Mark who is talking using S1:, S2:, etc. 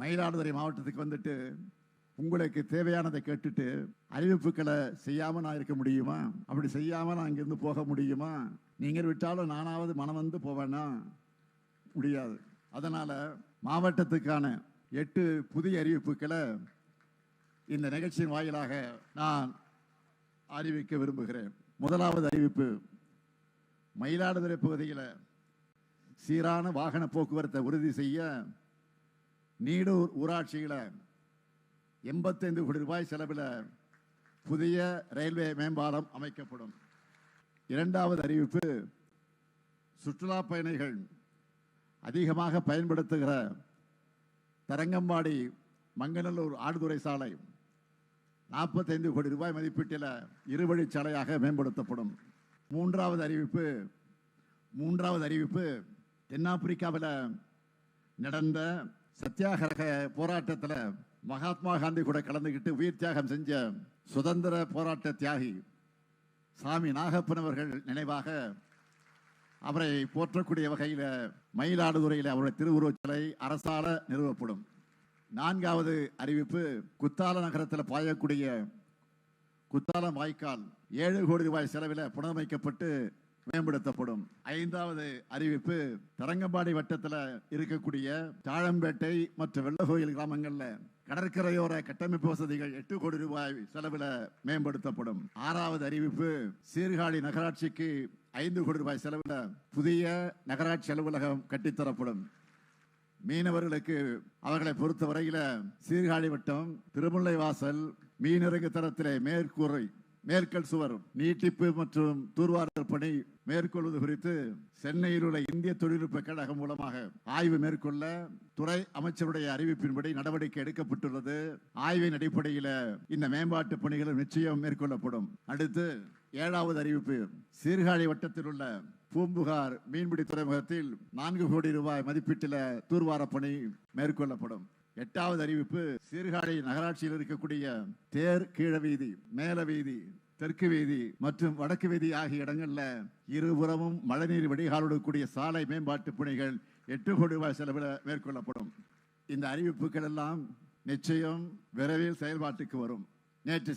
S1: மயிலாடுதுறை மாவட்டத்துக்கு வந்துட்டு உங்களுக்கு தேவையானதை கேட்டுட்டு அறிவிப்புகளை செய்யாமல் நான் இருக்க முடியுமா? அப்படி செய்யாமல் நான் இங்கேருந்து போக முடியுமா? நீங்கள் விட்டாலும் நானாவது மனம் வந்து போவேன்னா முடியாது. அதனால் மாவட்டத்துக்கான எட்டு புதிய அறிவிப்புகளை இந்த நிகழ்ச்சியின் வாயிலாக நான் அறிவிக்க விரும்புகிறேன். முதலாவது அறிவிப்பு மயிலாடுதுறை பகுதியில் சீரான வாகன போக்குவரத்தை உறுதி செய்ய நீடூர் ஊராட்சியில் எண்பத்தைந்து கோடி ரூபாய் செலவில் புதிய ரயில்வே மேம்பாலம் அமைக்கப்படும். இரண்டாவது அறிவிப்பு சுற்றுலா பயணிகள் அதிகமாக பயன்படுத்துகிற தரங்கம்பாடி மங்கநல்லூர் ஆடுதுறை சாலை நாற்பத்தைந்து கோடி ரூபாய் மதிப்பீட்டில் இருவழிச்சாலையாக மேம்படுத்தப்படும். மூன்றாவது அறிவிப்பு மூன்றாவது அறிவிப்பு தென்னாப்பிரிக்காவில் நடந்த சத்தியாகிரக போராட்டத்தில் மகாத்மா காந்தி கூட கலந்துக்கிட்டு உயிர் தியாகம் செஞ்ச சுதந்திர போராட்ட தியாகி சாமி நாகப்பன் அவர்கள் நினைவாக அவரை போற்றக்கூடிய வகையில் மயிலாடுதுறையில் அவருடைய திருவுருவச் சிலை அரசால நிறுவப்படும். நான்காவது அறிவிப்பு குத்தால நகரத்தில் பாயக்கூடிய குத்தாலம் வாய்க்கால் ஏழு கோடி ரூபாய் செலவில் புனரமைக்கப்பட்டு மேம்படுத்தப்படும். ஐந்தாவது அறிவிப்பு தரங்கம்பாடி வட்டத்தில் இருக்கக்கூடிய தாழம்பேட்டை மற்றும் வெள்ளகோயில் கிராமங்களில் கடற்கரையோர கட்டமைப்பு வசதிகள் எட்டு கோடி ரூபாய் செலவில் மேம்படுத்தப்படும். ஆறாவது அறிவிப்பு சீர்காழி நகராட்சிக்கு ஐந்து கோடி ரூபாய் செலவில் புதிய நகராட்சி அலுவலகம் கட்டித்தரப்படும். மீனவர்களுக்கு அவர்களை பொறுத்தவரையில சீர்காழி வட்டம் திருமுல்லை வாசல் மீனிறங்கு தரத்திலே மேற்கூரை மேற்கல் சுவர் நீட்டிப்பு மற்றும் தூர்வாரல் பணி மேற்கொள்வது குறித்து சென்னையில் உள்ள இந்திய தொழில்நுட்ப கழகம் மூலமாக ஆய்வு மேற்கொள்ள துறை அமைச்சருடைய அறிவிப்பின்படி நடவடிக்கை எடுக்கப்பட்டுள்ளது. ஆய்வின் அடிப்படையில் இந்த மேம்பாட்டு பணிகளும் நிச்சயம் மேற்கொள்ளப்படும். அடுத்து ஏழாவது அறிவிப்பு. சீர்காழி வட்டத்தில் உள்ள பூம்புகார் மீன்பிடி துறைமுகத்தில் நான்கு கோடி ரூபாய் மதிப்பீட்டில் தூர்வார பணி மேற்கொள்ளப்படும். எட்டாவது அறிவிப்பு சீர்காழி நகராட்சியில் இருக்கக்கூடிய தேர் கீழ வீதி மேல வீதி தெற்கு வீதி மற்றும் வடக்கு வீதி ஆகிய இடங்கள்ல இருபுறமும் மழைநீர் வடிகாலோடு கூடிய சாலை மேம்பாட்டு பணிகள் எட்டு கோடி ரூபாய் செலவில் மேற்கொள்ளப்படும். இந்த அறிவிப்புகள் எல்லாம் நிச்சயம் விரைவில் செயல்பாட்டுக்கு வரும். நேற்று